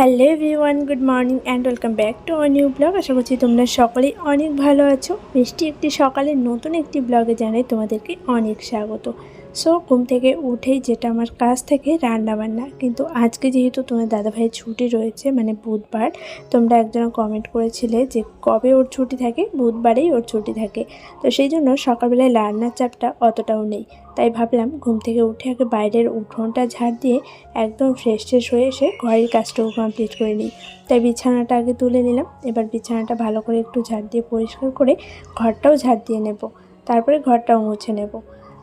Hello everyone, good morning and welcome back to a new blog. আশা করছি তোমরা সকলেই অনেক ভালো আছো। মিষ্টি একটি সকালে নতুন একটি ব্লগে জানাই তোমাদেরকে অনেক স্বাগত। সো ঘুম থেকে উঠেই যেটা আমার কাজ থেকে রান্না বান্না। কিন্তু আজকে যেহেতু তোমার দাদাভাইয়ের ছুটি রয়েছে মানে বুধবার, তোমরা একজন কমেন্ট করেছিলে যে কবে ওর ছুটি থাকে, বুধবারেই ওর ছুটি থাকে। তো সেই জন্য সকালবেলায় রান্নার চাপটা অতটাও নেই। তাই ভাবলাম ঘুম থেকে উঠে আগে বাইরের উঠোনটা ঝাড় দিয়ে একদম ফ্রেশ ট্রেশ হয়ে এসে ঘরের কাজটাও কমপ্লিট করে নিই। তাই বিছানাটা আগে তুলে নিলাম, এবার বিছানাটা ভালো করে একটু ঝাড় দিয়ে পরিষ্কার করে ঘরটাও ঝাড় দিয়ে নেব। তারপরে ঘরটাও মুছে নেব।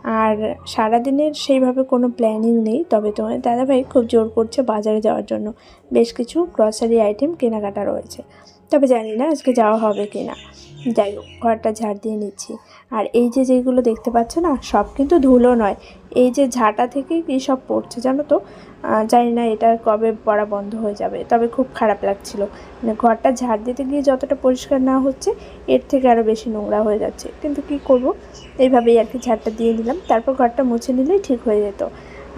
আর সারাদিনের সেইভাবে কোনো প্ল্যানিং নেই। তবে তোমার দাদাভাই খুব জোর করছে বাজারে যাওয়ার জন্য। বেশ কিছু গ্রসারি আইটেম কেনাকাটা রয়েছে। তবে জানি না আজকে যাওয়া হবে কি না যাই হোক, ঘরটা ঝাড় দিয়ে নিচ্ছি। আর এই যে যেগুলো দেখতে পাচ্ছ না, সব কিন্তু ধুলো নয়। এই যে ঝাঁটা থেকে কী সব পড়ছে জানো তো? জানি না এটা কবে পড়া বন্ধ হয়ে যাবে, তবে খুব খারাপ লাগছিল। মানে ঘরটা ঝাড় দিতে গিয়ে যতটা পরিষ্কার না হচ্ছে, এর থেকে আরও বেশি নোংরা হয়ে যাচ্ছে। কিন্তু কি করব? এইভাবেই আর কি ঝাড়টা দিয়ে নিলাম, তারপর ঘরটা মুছে নিলেই ঠিক হয়ে যেত।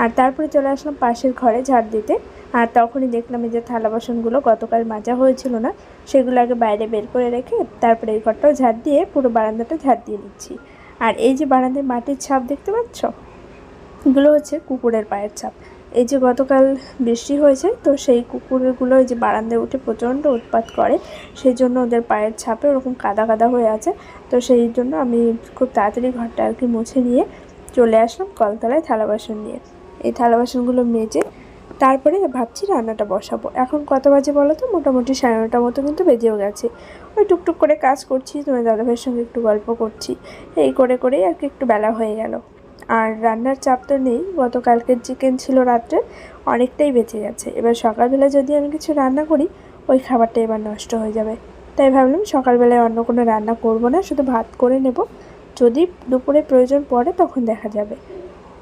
আর তারপরে চলে আসলাম পাশের ঘরে ঝাড় দিতে। আর তখনই দেখলাম এই যে থালা বাসনগুলো গতকাল মাজা হয়েছিল না, সেগুলো আগে বাইরে বের করে রেখে তারপরে এই ঘরটাও ঝাড় দিয়ে পুরো বারান্দাটা ঝাড় দিয়ে নিচ্ছি। আর এই যে বারান্দায় মাটির ছাপ দেখতে পাচ্ছ? এগুলো হচ্ছে কুকুরের পায়ের ছাপ। এই যে গতকাল বৃষ্টি হয়েছে, তো সেই কুকুরগুলো এই যে বারান্দায় উঠে প্রচণ্ড উৎপাত করে, সেই জন্য ওদের পায়ের ছাপে ওরকম কাদা কাদা হয়ে আছে। তো সেই জন্য আমি খুব তাড়াতাড়ি ঘরটা আর কি মুছে নিয়ে চলে আসলাম কলতলায় থালা বাসন নিয়ে। এই থালা বাসনগুলো মেজে তারপরে ভাবছি রান্নাটা বসাবো। এখন কত বাজে বলো তো? মোটামুটি সাড়ে নটার মতো কিন্তু বেজেও গেছে। ওই টুকটুক করে কাজ করছি, তোমার দাদাভাইয়ের সঙ্গে একটু গল্প করছি। এই করে করেই আর কি একটু বেলা হয়ে গেল। আর রান্নার চাপ তো নেই, গতকালকের চিকেন ছিল রাত্রে, অনেকটাই বেঁচে গেছে। এবার সকালবেলা যদি আমি কিছু রান্না করি, ওই খাবারটা এবার নষ্ট হয়ে যাবে। তাই ভাবলাম সকালবেলায় অন্য কোনো রান্না করব না, শুধু ভাত করে নেব। যদি দুপুরে প্রয়োজন পড়ে, তখন দেখা যাবে।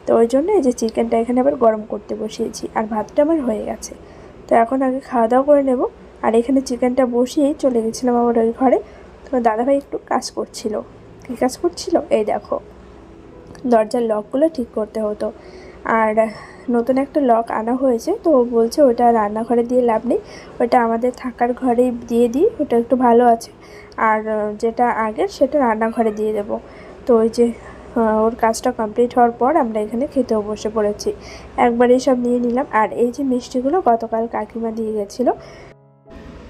তো ওই জন্য এই যে চিকেনটা এখানে আবার গরম করতে বসিয়েছি, আর ভাতটা আমার হয়ে গেছে। তো এখন আগে খাওয়া দাওয়া করে নেব। আর এখানে চিকেনটা বসিয়েই চলে গেছিলাম আমার ওই ঘরে। তো দাদাভাই একটু কাজ করছিল। কী কাজ করছিল? এই দেখো। দরজার লকগুলো ঠিক করতে হতো। আর নতুন একটা লক আনা হয়েছে, তো ও বলছে ওটা রান্নাঘরে দিয়ে লাভ নেই, ওটা আমাদের থাকার ঘরেই দিয়ে দিই, ওটা একটু ভালো আছে। আর যেটা আগের সেটা রান্নাঘরে দিয়ে দেবো। তো ওই যে ওর কাজটা কমপ্লিট হওয়ার পর আমরা এখানে খেতেও বসে পড়েছি। একবারেই সব নিয়ে নিলাম। আর এই যে মিষ্টিগুলো গতকাল কাকিমা দিয়ে গেছিল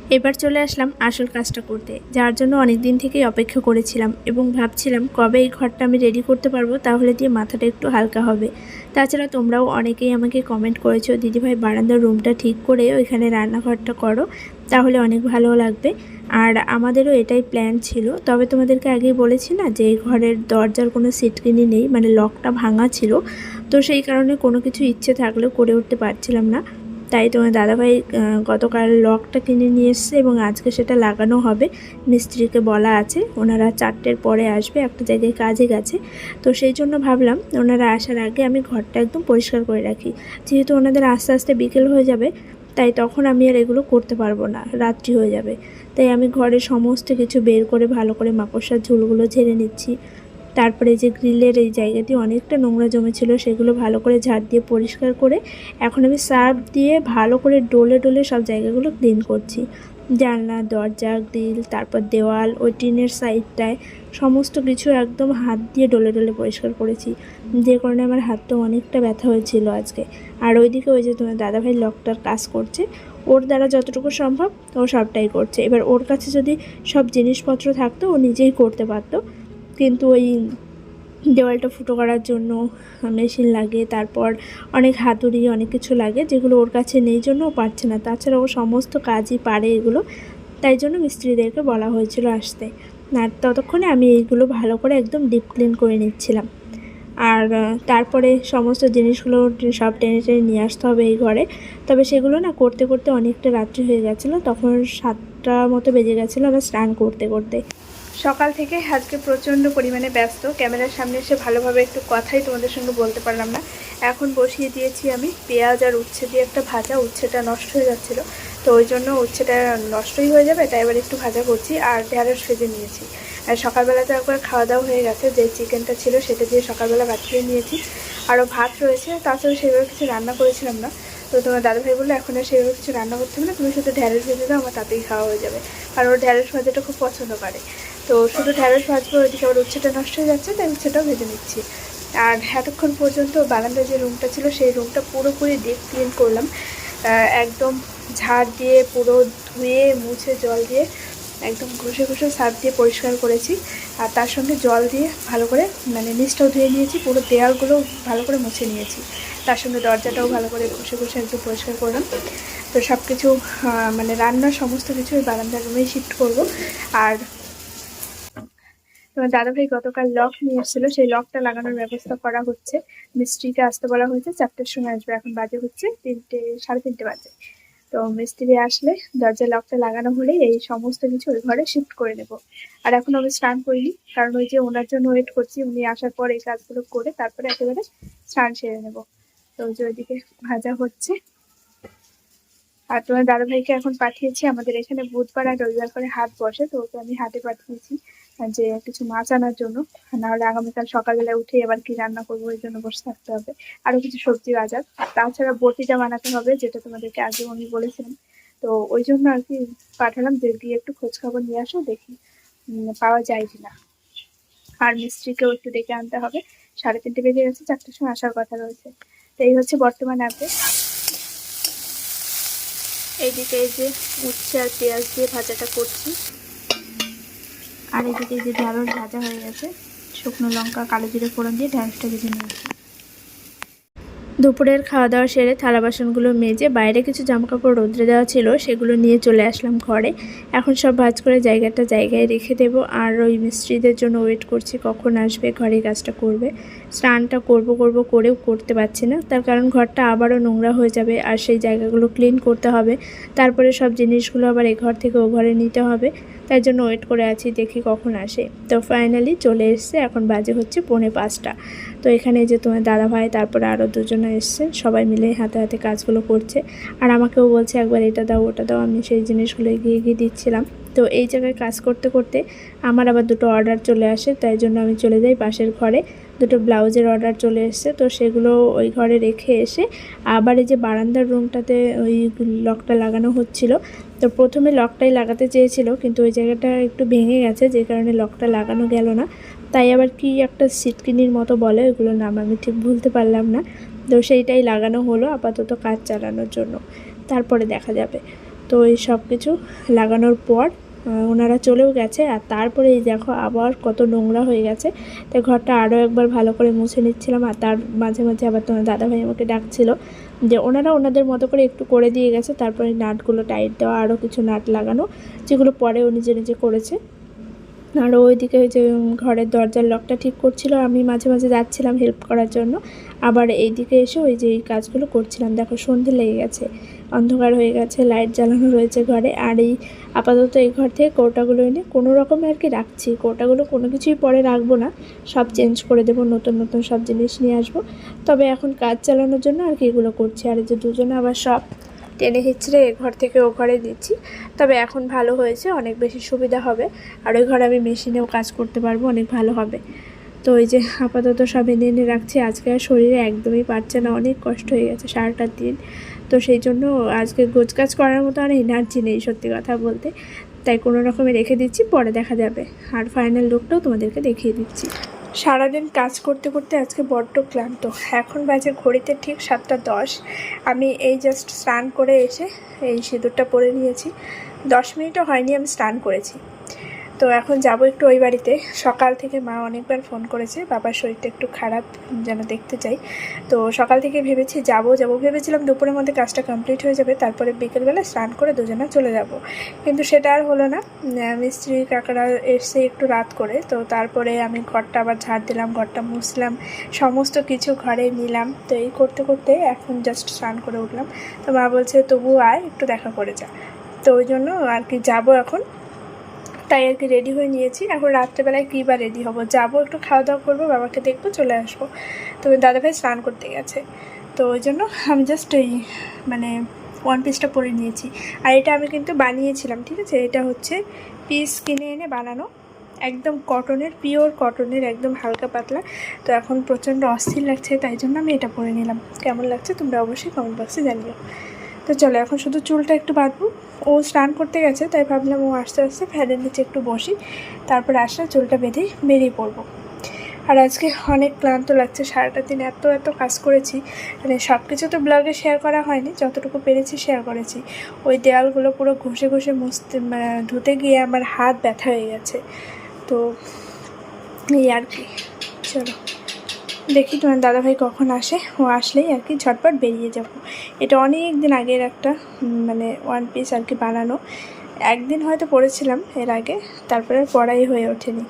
এবার চলে আসলাম আসল কাজটা করতে, যার জন্য অনেক দিন থেকেই অপেক্ষা করেছিলাম এবং ভাবছিলাম কবে এই ঘরটা আমি রেডি করতে পারব, তাহলে দিয়ে মাথাটা একটু হালকা হবে। তাছাড়া তোমরাও অনেকেই আমাকে কমেন্ট করেছ, দিদিভাই, বারান্দার রুমটা ঠিক করে ওইখানে রান্নাঘরটা করো, তাহলে অনেক ভালো লাগবে। আর আমাদেরও এটাই প্ল্যান ছিল। তবে তোমাদেরকে আগেই বলেছি না যে এই ঘরের দরজার কোনো সিটকিনি নেই মানে লকটা ভাঙা ছিল। তো সেই কারণে কোনো কিছু ইচ্ছে থাকলেও করে উঠতে পারছিলাম না। তাই তোমার দাদাভাই গতকাল লকটা কিনে নিয়ে এসছে এবং আজকে সেটা লাগানো হবে। মিস্ত্রিকে বলা আছে, ওনারা চারটের পরে আসবে, একটা জায়গায় কাজে গেছে। তো সেই জন্য ভাবলাম, ওনারা আসার আগে আমি ঘরটা একদম পরিষ্কার করে রাখি। যেহেতু ওনাদের আস্তে আস্তে বিকেল হয়ে যাবে, তাই তখন আমি আর এগুলো করতে পারব না, রাত্রি হয়ে যাবে। তাই আমি ঘরে সমস্ত কিছু বের করে, ভালো করে মাকড়সার ঝুলগুলো ঝেড়ে নিচ্ছি। তারপরে যে গ্রিলের এই জায়গাটি অনেকটা নোংরা জমেছিল সেগুলো ভালো করে ঝাড় দিয়ে পরিষ্কার করে এখন আমি সার্ফ দিয়ে ভালো করে ডোলে ডলে সব জায়গাগুলো ক্লিন করছি। জানলা, দরজা, গ্রিল, তারপর দেওয়াল, ওই টিনের সাইডটায় সমস্ত কিছু একদম হাত দিয়ে ডলে ডলে পরিষ্কার করেছি। যে কারণে আমার হাতটা অনেকটা ব্যথা হয়েছিল আজকে। আর ওইদিকে ওই যে তোমার দাদাভাই লকটার কাজ করছে, ওর দ্বারা যতটুকু সম্ভব ও সবটাই করছে। এবার ওর কাছে যদি সব জিনিসপত্র থাকতো, ও নিজেই করতে পারতো। কিন্তু ওই দেওয়ালটা ফুটো করার জন্য মেশিন লাগে, তারপর অনেক হাতুড়ি, অনেক কিছু লাগে যেগুলো ওর কাছে নেই, জন্য ও পারছে না। তাছাড়া ও সমস্ত কাজই পারে এগুলো, তাই জন্য মিস্ত্রিদেরকে বলা হয়েছিল আসতে। আর ততক্ষণে আমি এইগুলো ভালো করে একদম ডিপ ক্লিন করে নিচ্ছিলাম। আর তারপরে সমস্ত জিনিসগুলো সব টেনে টেনে নিয়ে আসতে হবে এই ঘরে। তবে সেগুলো না করতে করতে অনেকটা রাত্রি হয়ে গেছিল, তখন সাতটা মতো বেজে গেছিল আমরা স্নান করতে করতে। সকাল থেকে আজকে প্রচণ্ড পরিমাণে ব্যস্ত। ক্যামেরার সামনে এসে ভালোভাবে একটু কথাই তোমাদের সঙ্গে বলতে পারলাম না। এখন বসিয়ে দিয়েছি আমি পেঁয়াজ আর উচ্ছে দিয়ে একটা ভাজা। উচ্ছেটা নষ্ট হয়ে যাচ্ছিল, তো ওই জন্য উচ্ছেটা নষ্টই হয়ে যাবে, তাই এবার একটু ভাজা করছি আর ঢেঁড়স ভেজে নিয়েছি। আর সকালবেলা তো একবার খাওয়া দাওয়া হয়ে গেছে, যে চিকেনটা ছিল সেটা দিয়ে সকালবেলা ভাত নিয়েছি। আরও ভাত রয়েছে তাছাড়া সেভাবে কিছু রান্না করেছিলাম না। তো তো তোমার দাদাভাই বলল, এখন আর সেভাবে কিছু রান্না করতে হবে না, তুমি শুধু ঢ্যাঁড়স ভেজে দাও, আমার তাতেই খাওয়া হয়ে যাবে। আর ওর ঢ্যাঁড়স ভাজাটা খুব পছন্দ করে। তো শুধু ঢ্যাঁড়স ভাজবো, ওইদিকে আবার উচ্ছেটা নষ্ট হয়ে যাচ্ছে, তাই উচ্ছেটাও ভেজে নিচ্ছি। আর এতক্ষণ পর্যন্ত বারান্দার যে রুমটা ছিল, সেই রুমটা পুরোপুরি ডিপ ক্লিন করলাম। একদম ঝাড় দিয়ে পুরো ধুয়ে, মুছে, জল দিয়ে একদম ঘষে ঘষে সার্ফ দিয়ে পরিষ্কার করেছি। আর তার সঙ্গে জল দিয়ে ভালো করে মানে নিচটাও ধুয়ে নিয়েছি, পুরো দেয়ালগুলো ভালো করে মুছে নিয়েছি। তার সঙ্গে দরজাটাও ভালো করে ঘষে ঘষে একদম পরিষ্কার করলাম। তো সব কিছু মানে রান্নার সমস্ত কিছু ওই বারান্দার রুমেই শিফট করব। আর তোমার দাদাভাই গতকাল লক নিয়ে এসেছিল সেই লকটা লাগানোর ব্যবস্থা করা হচ্ছে। মিস্ত্রিকে আসতে বলা হয়েছে, চারটের সময় আসবে। এখন বাজে হচ্ছে তিনটে, সাড়ে তিনটে বাজে। তো মিস্ত্রি আসলে দরজা লকটা লাগানো হলেই এই সমস্ত কিছু ওই ঘরে শিফট করে নেব। আর এখন আমি স্নান করিনি, কারণ ওই যে ওনার জন্য ওয়েট করছি, উনি আসার পর এই কাজগুলো করে তারপরে একেবারে স্নান সেরে নেব। তো ওই যে ওইদিকে ভাজা হচ্ছে। আর তোমার দাদাভাইকে এখন পাঠিয়েছি, আমাদের এখানে বুধবার আর রবিবার করে হাট বসে, তো ওকে আমি হাটে পাঠিয়েছি। যে কিছু মাছ আনার জন্য। নাহলে আগামীকাল সকালবেলা উঠে এবার কি রান্না করব, ওই জন্য বসে থাকতে হবে। আরও কিছু সবজি বাজার। তাছাড়া বটিটা বানাতে হবে, যেটা তোমাদেরকে আগেও আমি বলেছিলাম তো ওই জন্য আর কি পাঠালাম যে গিয়ে একটু খোঁজ খবর নিয়ে আসো, দেখি পাওয়া যায় কিনা। আর মিস্ত্রিকেও একটু ডেকে আনতে হবে। সাড়ে তিনটে বেজে গেছে, চারটের সময় আসার কথা রয়েছে। তো এই হচ্ছে বর্তমান আপডেট। এইদিকে এই যে উচ্ছে আর পেঁয়াজ দিয়ে ভাজাটা করছি। আর এদিকে যে ঢ্যাঁড়স ভাজা হয়ে গেছে, শুকনো লঙ্কা, কালো জিরে ফোড়ন দিয়ে ঢ্যাঁড়সটা ভেজে নিয়েছি। দুপুরের খাওয়া দাওয়া সেরে থালা বাসনগুলো মেজে বাইরে কিছু জামাকাপড় রোদ্রে দেওয়া ছিল, সেগুলো নিয়ে চলে আসলাম ঘরে। এখন সব ভাজ করে জায়গাটা জায়গায় রেখে দেবো। আর ওই মিস্ত্রিদের জন্য ওয়েট করছি কখন আসবে ঘরে কাজটা করবে। স্নানটা করব করব করেও করতে পারছি না। তার কারণ ঘরটা আবারও নোংরা হয়ে যাবে আর সেই জায়গাগুলো ক্লিন করতে হবে। তারপরে সব জিনিসগুলো আবার এ ঘর থেকে ও ঘরে নিতে হবে। তাই জন্য ওয়েট করে আছি, দেখি কখন আসে। তো ফাইনালি চলে এসছে, এখন বাজে হচ্ছে পৌনে পাঁচটা। তো এখানে যে তোমার দাদা ভাই তারপরে আরও দুজনে এসছে। সবাই মিলে হাতে হাতে কাজগুলো করছে। আর আমাকেও বলছে, একবার এটা দাও, ওটা দাও। আমি সেই জিনিসগুলো এগিয়ে এগিয়ে দিচ্ছিলাম। তো এই জায়গায় কাজ করতে করতে আমার আবার দুটো অর্ডার চলে আসে। তাই জন্য আমি চলে যাই পাশের ঘরে। দুটো ব্লাউজের অর্ডার চলে এসছে। তো সেগুলো ওই ঘরে রেখে এসে আবার এই যে বারান্দার রুমটাতে ওই লকটা লাগানো হচ্ছিল। তো প্রথমে লকটাই লাগাতে চেয়েছিল, কিন্তু ওই জায়গাটা একটু ভেঙে গেছে, যে কারণে লকটা লাগানো গেল না। তাই আবার কি একটা সিটকিনির মতো বলে, ওইগুলোর নাম আমি ঠিক ভুলতে পারলাম না। তো সেইটাই লাগানো হলো আপাতত কাজ চালানোর জন্য। তারপরে দেখা যাবে। তো এই সব কিছু লাগানোর পর ওনারা চলেও গেছে। আর তারপরে এই দেখো আবার কত নোংরা হয়ে গেছে। তাই ঘরটা আরও একবার ভালো করে মুছে নিচ্ছিলাম। আর তার মাঝে মাঝে আবার তোমার দাদাভাই আমাকে ডাকছিল যে, ওনারা ওনাদের মতো করে একটু করে দিয়ে গেছে। তারপরে নাটগুলো টাইট দেওয়া, আরও কিছু নাট লাগানো, যেগুলো পরে ও নিজে নিজে করেছে। আর ওইদিকে ওই যে ঘরের দরজার লকটা ঠিক করছিল, আমি মাঝে মাঝে যাচ্ছিলাম হেল্প করার জন্য। আবার এইদিকে এসে ওই যে এই কাজগুলো করছিলাম। দেখো, সন্ধে লেগে গেছে, অন্ধকার হয়ে গেছে লাইট জ্বালানো রয়েছে ঘরে। আর এই আপাতত এই ঘর থেকে কৌটাগুলো এনে কোনো রকমে আর কি রাখছি। কৌটাগুলো কোনো কিছুই পরে রাখব না। সব চেঞ্জ করে দেবো, নতুন নতুন সব জিনিস নিয়ে আসব। তবে এখন কাজ চালানোর জন্য আর কি এগুলো করছি। আর এই যে দুজনে আবার সব টেনে হিচড়ে এ ঘর থেকে ও ঘরে দিচ্ছি তবে এখন ভালো হয়েছে, অনেক বেশি সুবিধা হবে। আর ওই ঘরে আমি মেশিনেও কাজ করতে পারব, অনেক ভালো হবে। তো ওই যে আপাতত সব এনে এনে রাখছি, আজকে আর শরীরে একদমই পারছে না, অনেক কষ্ট হয়ে গেছে সারাটা দিন। তো সেই জন্য আজকে গোছকাজ করার মতো আর এনার্জি নেই সত্যি কথা বলতে। তাই কোনো রকমে রেখে দিচ্ছি, পরে দেখা যাবে। আর ফাইনাল লুকটাও তোমাদেরকে দেখিয়ে দিচ্ছি। সারাদিন কাজ করতে করতে আজকে বড্ড ক্লান্ত। এখন বাজে ঘড়িতে ঠিক সাতটা দশ। আমি এই জাস্ট স্নান করে এসে এই সিঁদুরটা পরে নিয়েছি। দশ মিনিটও হয়নি আমি স্নান করেছি। তো এখন যাব একটু ওই বাড়িতে। সকাল থেকে মা অনেকবার ফোন করেছে, বাবার শরীরটা একটু খারাপ, যেন দেখতে চাই। তো সকাল থেকে ভেবেছি যাব যাব। ভেবেছিলাম দুপুরের মধ্যে কাজটা কমপ্লিট হয়ে যাবে, তারপরে বিকেলবেলা স্নান করে দুজনে চলে যাব। কিন্তু সেটা আর হলো না। মিস্ত্রি কাকারা এসে একটু রাত করে, তো তারপরে আমি ঘরটা আবার ঝাড় দিলাম, ঘরটা মুছলাম, সমস্ত কিছু ঘরে নিলাম। তো এই করতে করতে এখন জাস্ট স্নান করে উঠলাম। তো মা বলছে তবু আয়, একটু দেখা করে যা। তো ওই জন্য আর কি যাব এখন। তাই আর কি রেডি হয়ে নিয়েছি। এখন রাত্রেবেলায় কী বা রেডি হব? যাব, একটু খাওয়া দাওয়া করব, বাবাকে দেখব, চলে আসব। তো দাদাভাই স্নান করতে গেছে। তো ওই জন্য আমি জাস্ট এই মানে ওয়ান পিসটা পরে নিয়েছি। আর এটা আমি কিন্তু বানিয়েছিলাম, ঠিক আছে? এটা হচ্ছে পিস কিনে এনে বানানো। একদম কটনের পিওর কটনের একদম হালকা পাতলা। তো এখন প্রচণ্ড অস্থির লাগছে, তাই জন্য আমি এটা পরে নিলাম। কেমন লাগছে তোমরা অবশ্যই কমেন্ট বক্সে জানিও। তো চলো, এখন শুধু চুলটা একটু বাঁধবো। ও স্নান করতে গেছে, তাই ভাবলাম ও আস্তে আস্তে ফ্যানের নিচে একটু বসি। তারপর আসলে চুলটা বেঁধে বেরিয়ে পড়ব। আর আজকে অনেক ক্লান্ত লাগছে সারাটা দিন এত এত কাজ করেছি। মানে সব কিছু তো ব্লগে শেয়ার করা হয়নি, যতটুকু পেরেছি শেয়ার করেছি। ওই দেওয়ালগুলো পুরো ঘষে ঘষে মুছতে মানে ধুতে গিয়ে আমার হাত ব্যথা হয়ে গেছে। তো এই আর কি, চলো। দেখি তোমার দাদাভাই কখন আসে? ও আসলেই আর কি ঝটপট বেরিয়ে যাব। এটা অনেক দিন আগের একটা মানে ওয়ান পিস আর কি বানানো। একদিন হয়তো পড়েছিলাম এর আগে, তারপরে পড়াই হয়ে ওঠেনি।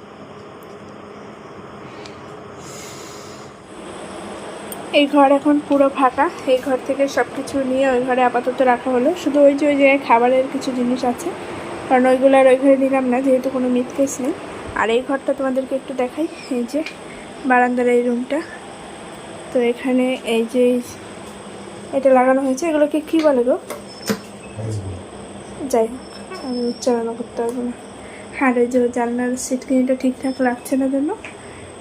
এই ঘর এখন পুরো ফাঁকা, এই ঘর থেকে সব কিছু নিয়ে ওই ঘরে আপাতত রাখা হলো। শুধু ওই যে, ওই জায়গায় খাবারের কিছু জিনিস আছে, কারণ ওইগুলো আর ওই ঘরে নিলাম না, যেহেতু কোনো মিট কেস নেই। আর এই ঘরটা তোমাদেরকে একটু দেখাই, এই যে বারান্দার এই রুমটা। তো এখানে এই যে এটা লাগানো হয়েছে এগুলোকে কী বলে গো? যাই হোক আমি উচ্চারণ করতে পারব না। হ্যাঁ এই যে জানলার সিটকিনিটা ঠিকঠাক লাগছে না জন্য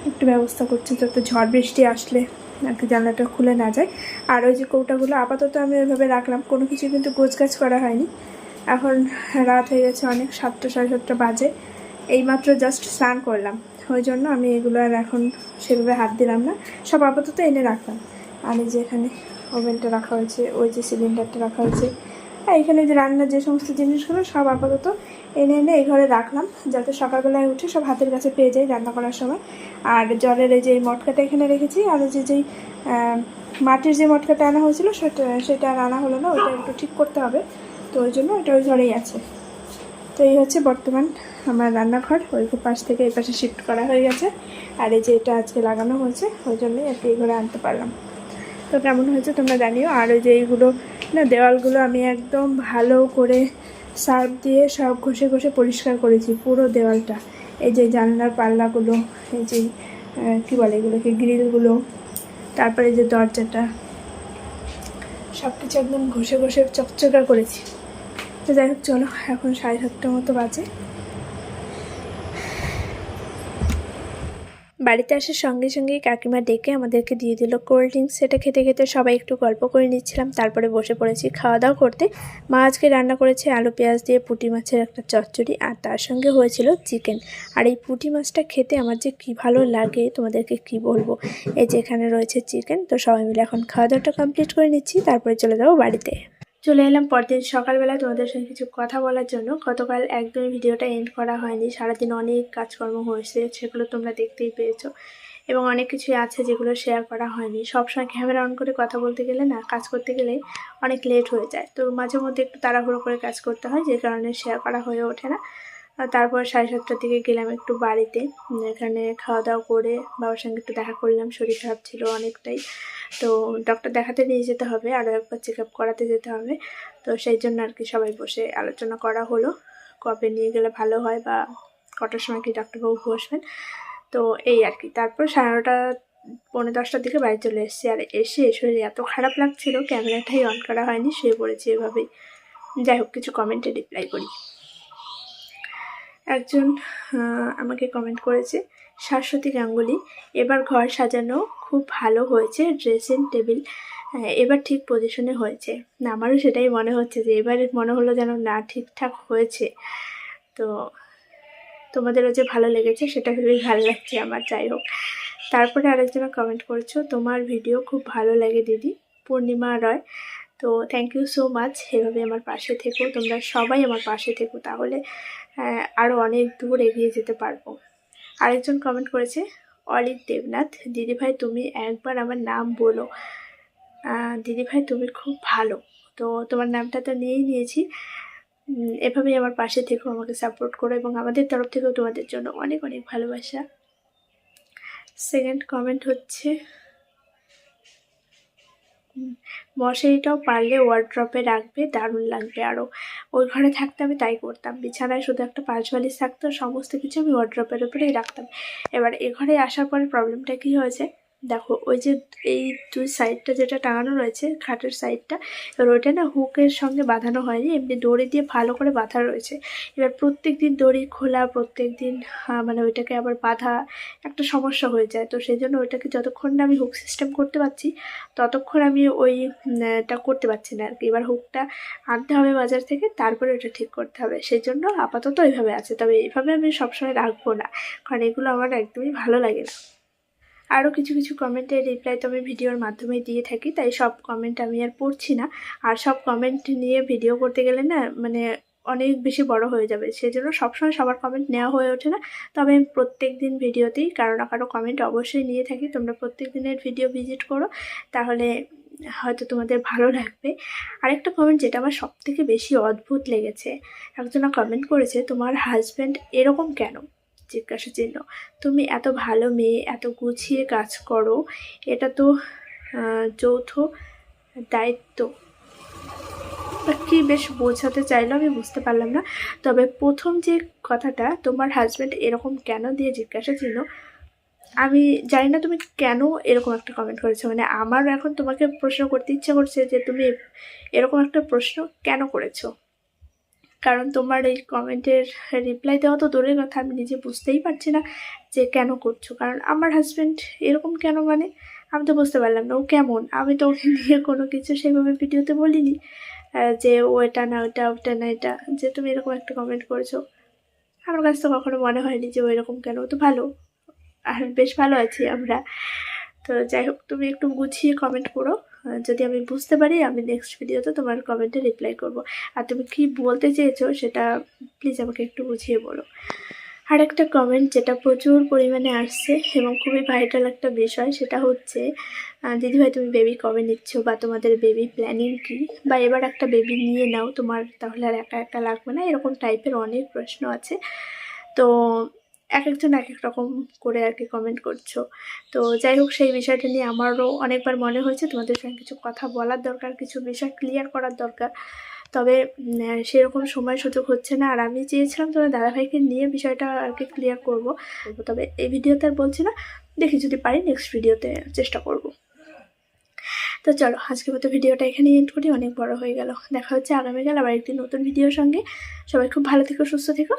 একটু ব্যবস্থা করছি যাতে ঝড় বৃষ্টি আসলে আর কি জানলাটা খুলে না যায়। আর ওই যে কৌটাগুলো আপাতত আমি ওইভাবে রাখলাম কোনো কিছু কিন্তু গোছগাছ করা হয়নি। এখন রাত হয়ে গেছে অনেক সাতটা সাড়ে সাতটা বাজে। এইমাত্র জাস্ট স্নান করলাম। ওই জন্য আমি এগুলো আর এখন সেভাবে হাত দিলাম না। সব আপাতত এনে রাখলাম। আর এই যে এখানে ওভেনটা রাখা হয়েছে, ওই যে সিলিন্ডারটা রাখা হয়েছে। আর এখানে যে রান্নার যে সমস্ত জিনিসগুলো সব আপাতত এনে এনে এই ঘরে রাখলাম, যাতে সকালবেলায় উঠে সব হাতের কাছে পেয়ে যাই রান্না করার সময়। আর জলের এই যে মটকাটা এখানে রেখেছি, আর যে যেই মাটির যে মটকাটা আনা হয়েছিল, সেটা সেটা আর আনা হলো না ওইটা একটু ঠিক করতে হবে। তো ওই জন্য ওটা ওই ঘরেই আছে। তো এই হচ্ছে বর্তমান আমার রান্নাঘর। ওই পাশ থেকে এই পাশে শিফট করা হয়ে গেছে। আর এই যে এটা আজকে লাগানো হয়েছে, ওই জন্যই আর কি ঘরে আনতে পারলাম। তো কেমন হয়েছে তোমরা জানিও। আর ওই যে এইগুলো, না, দেওয়ালগুলো আমি একদম ভালো করে সার্ফ দিয়ে সব ঘষে ঘষে পরিষ্কার করেছি, পুরো দেওয়ালটা। এই যে জানলার পাল্লাগুলো, এই যে কী বলে এগুলোকে, গ্রিলগুলো, তারপরে যে দরজাটা সব কিছু একদম ঘষে ঘষে চকচকা করেছি। তো যাই হোক, চলো, এখন সাড়ে সাতটার মতো বাজে। বাড়িতে আসার সঙ্গে সঙ্গেই কাকিমা ডেকে আমাদেরকে দিয়ে দিল কোল্ড ড্রিঙ্কস। সেটা খেতে খেতে সবাই একটু গল্প করে নিচ্ছিলাম, তারপরে বসে পড়েছি খাওয়া দাওয়া করতে। মা আজকে রান্না করেছে আলু পেঁয়াজ দিয়ে পুঁটি মাছের একটা চচ্চড়ি, আর তার সঙ্গে হয়েছিল চিকেন। আর এই পুঁটি মাছটা খেতে আমার যে কী ভালো লাগে, তোমাদেরকে কি বলব? এই যে এখানে রয়েছে চিকেন, তো সবাই মিলে এখন খাওয়া দাওয়াটা কমপ্লিট করে নিচ্ছি, তারপরে চলে যাব বাড়িতে। চলে এলাম পরদিন সকালবেলা তোমাদের সঙ্গে কিছু কথা বলার জন্য। গতকাল একদমই ভিডিওটা এন্ড করা হয়নি। সারাদিন অনেক কাজকর্ম হয়েছে, সেগুলো তোমরা দেখতেই পেয়েছ। এবং অনেক কিছুই আছে যেগুলো শেয়ার করা হয়নি। সবসময় ক্যামেরা অন করে কথা বলতে গেলে না, কাজ করতে গেলে অনেক লেট হয়ে যায়। তো মাঝে মধ্যে একটু তাড়াহুড়ো করে কাজ করতে হয়, যে কারণে শেয়ার করা হয়ে ওঠে না। তারপর সাড়ে সাতটার দিকে গেলাম একটু বাড়িতে। এখানে খাওয়া দাওয়া করে বাবার সঙ্গে একটু দেখা করলাম, শরীর খারাপ ছিল অনেকটাই। তো ডক্টর দেখাতে নিয়ে যেতে হবে আরও একবার চেক আপ করাতে যেতে হবে। তো সেই জন্য আর কি সবাই বসে আলোচনা করা হলো, কবে নিয়ে গেলে ভালো হয় বা কটার সময় কি ডাক্তারবাবু বসবেন। তো এই আর কি, তারপর সাড়ে নটা, পৌনে দশটার দিকে বাড়ি চলে এসেছি। আর এসে শরীর এত খারাপ লাগছিল, ক্যামেরাটাই অন করা হয়নি, শুয়ে পড়েছি এভাবেই। যাই হোক, কিছু কমেন্টে রিপ্লাই করি। একজন আমাকে কমেন্ট করেছে, শাশ্বতী গাঙ্গুলি, এবার ঘর সাজানো খুব ভালো হয়েছে ড্রেসিং টেবিল এবার ঠিক পজিশনে হয়েছে। না আমারও সেটাই মনে হচ্ছে যে, এবার মনে হলো যেন না ঠিকঠাক হয়েছে। তো তোমাদেরও যে ভালো লেগেছে, সেটা ভেবেই ভালো লাগছে আমার, যাই হোক। তারপরে আরেকজনা কমেন্ট করছ, তোমার ভিডিও খুব ভালো লাগে দিদি, পূর্ণিমা রয়। তো থ্যাংক ইউ সো মাচ এভাবে আমার পাশে থেকো, তোমরা সবাই আমার পাশে থেকো, তাহলে আরও অনেক দূর এগিয়ে যেতে পারব। আরেকজন কমেন্ট করেছে, অলিক দেবনাথ, দিদিভাই তুমি একবার আমার নাম বলো। দিদিভাই তুমি খুব ভালো। তো তোমার নামটা তো নিয়েই নিয়েছি। এভাবেই আমার পাশে থেকেও আমাকে সাপোর্ট করো এবং আমাদের তরফ থেকেও তোমাদের জন্য অনেক অনেক ভালোবাসা। সেকেন্ড কমেন্ট হচ্ছে মশারিটাও পারলে ওয়ার্ড্রপে রাখবে, দারুণ লাগবে আরও ওই ঘরে থাকতে আমি তাই করতাম। বিছানায় শুধু একটা পাঁচ বালিশ থাকতো, সমস্ত কিছু আমি ওয়ার্ড্রপের উপরেই রাখতাম। এবার এ ঘরে আসার পরে প্রবলেমটা কী হয়েছে? দেখো ওই যে এই দুই সাইডটা যেটা টাঙানো রয়েছে খাটের সাইডটা এবার ওইটা না হুকের সঙ্গে বাঁধানো হয়নি এমনি দড়ি দিয়ে ভালো করে বাঁধা রয়েছে। এবার প্রত্যেক দিন দড়ি খোলা প্রত্যেক দিন মানে ওইটাকে আবার বাঁধা একটা সমস্যা হয়ে যায়। তো সেই জন্য ওইটাকে যতক্ষণ না আমি হুক সিস্টেম করতে পারছি ততক্ষণ আমি ওই উম, এটা করতে পারছি না আর কি এবার হুকটা আনতে হবে বাজার থেকে তারপরে ওটা ঠিক করতে হবে। সেই জন্য আপাতত এইভাবে আছে তবে এইভাবে আমি সবসময় রাখব না কারণ এগুলো আমার একদমই ভালো লাগে না। আরও কিছু কিছু কমেন্টের রিপ্লাই তো আমি ভিডিওর মাধ্যমে দিয়ে থাকি, তাই সব কমেন্ট আমি আর পড়ছি না। আর সব কমেন্ট নিয়ে ভিডিও করতে গেলে না মানে অনেক বেশি বড় হয়ে যাবে। সেজন্য সবসময় সবার কমেন্ট নেওয়া হয়ে ওঠে না। তবে আমি প্রত্যেক দিন ভিডিওতেই কারও না কারও কমেন্ট অবশ্যই নিয়ে থাকি। তোমরা প্রত্যেক দিনের ভিডিও ভিজিট করো, তাহলে হয়তো তোমাদের ভালো লাগবে। আরেকটা কমেন্ট যেটা আমার সব থেকে বেশি অদ্ভুত লেগেছে। একজনা কমেন্ট করেছে, তোমার হাজব্যান্ড এরকম কেন? জিজ্ঞাসা চিহ্ন তুমি এত ভালো মেয়ে, এত গুছিয়ে কাজ করো, এটা তো যৌথ দায়িত্ব। কি বেশ বোঝাতে চাইলো আমি বুঝতে পারলাম না। তবে প্রথম যে কথাটা তোমার হাজব্যান্ড এরকম কেন দিয়ে জিজ্ঞাসা ছিল আমি জানি না তুমি কেন এরকম একটা কমেন্ট করেছ। মানে আমার এখন তোমাকে প্রশ্ন করতে ইচ্ছা করছে যে তুমি এরকম একটা প্রশ্ন কেন করেছ? কারণ তোমার এই কমেন্টের রিপ্লাই দেওয়া তো দূরের কথা, আমি নিজে বুঝতেই পারছি না যে কেন করছ। কারণ আমার হাজব্যান্ড এরকম কেন মানে? আমি তো বুঝতে পারলাম না, ও কেমন? আমি তো ওকে নিয়ে কোনো কিছু সেভাবে ভিডিওতে বলিনি যে ও এটা না, ওটা ওটা না, এটা। যে তুমি এরকম একটা কমেন্ট করেছ, আমার কাছে তো কখনো মনে হয়নি যে ও এরকম কেন। তো ভালো, আর বেশ ভালো আছি আমরা। তো যাই হোক, তুমি একটু গুছিয়ে কমেন্ট করো। যদি আমি বুঝতে পারি, আমি নেক্সট ভিডিওতে তোমার কমেন্টে রিপ্লাই করব। আর তুমি কি বলতে চেয়েছো সেটা প্লিজ আমাকে একটু বুঝিয়ে বলো। আর একটা কমেন্ট যেটা প্রচুর পরিমাণে আসছে এবং খুবই ভাইটাল একটা বিষয়, সেটা হচ্ছে দিদিভাই তুমি বেবি কবে নিচ্ছ বা তোমাদের বেবি প্ল্যানিং কী? বা এবার একটা বেবি নিয়ে নাও, তোমার তাহলে আর একা একা লাগবে না, এরকম টাইপের অনেক প্রশ্ন আছে। তো এক একজন এক এক রকম করে আর কি কমেন্ট করছ। তো যাই হোক, সেই বিষয়টা নিয়ে আমারও অনেকবার মনে হয়েছে। তোমাদের সঙ্গে কিছু কথা বলার দরকার, কিছু বিষয় ক্লিয়ার করার দরকার। তবে সেরকম সময় সুযোগ হচ্ছে না। আর আমি চেয়েছিলাম তোমার দাদাভাইকে নিয়ে বিষয়টা আর কি ক্লিয়ার করব। তবে এই ভিডিওতে আর বলছি না। দেখি যদি পারি নেক্সট ভিডিওতে চেষ্টা করব। তো চলো, আজকের মতো ভিডিওটা এখানে এন্ড করি। অনেক বড় হয়ে গেল। দেখা হচ্ছে আগামীকাল আবার একটি নতুন ভিডিওর সঙ্গে। সবাই খুব ভালো থেকো, সুস্থ থেকো।